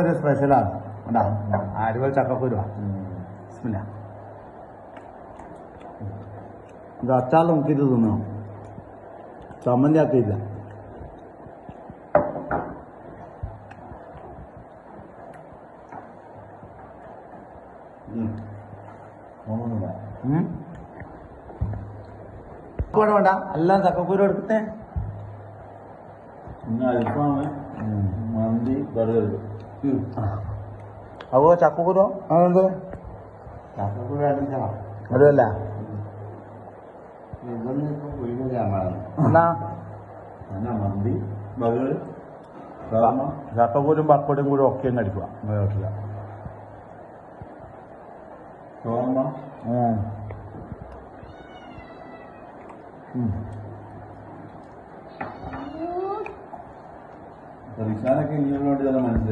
ഒരു സ്പെഷ്യലാണ് ഉണ്ടാ? ആരുവൽ ചക്കക്കുരുവാ. ബിസ്മില്ല. ഇത് അച്ചാർ നോക്കിയിട്ട് തിന്നോ? ചമ്മന്തി ആക്കിയില്ല. ഇവിടെ വേണ്ട. എല്ലാം ചക്കക്കുരു എടുക്കട്ടെ അൽഫാമ് മന്തി ബർഗർ. അപ്പോ ചക്കക്കുരു? അതുകൊണ്ട് അതല്ല അടിച്ചാ പപ്പടും കൂടെ ചക്കക്കുരും ഒക്കെ അങ്ങ് അടിക്കുക. വീട്ടിൽ. റിഷാനൊക്കെ ഇനിയുള്ളതുകൊണ്ട് ചില മനസ്സിലായി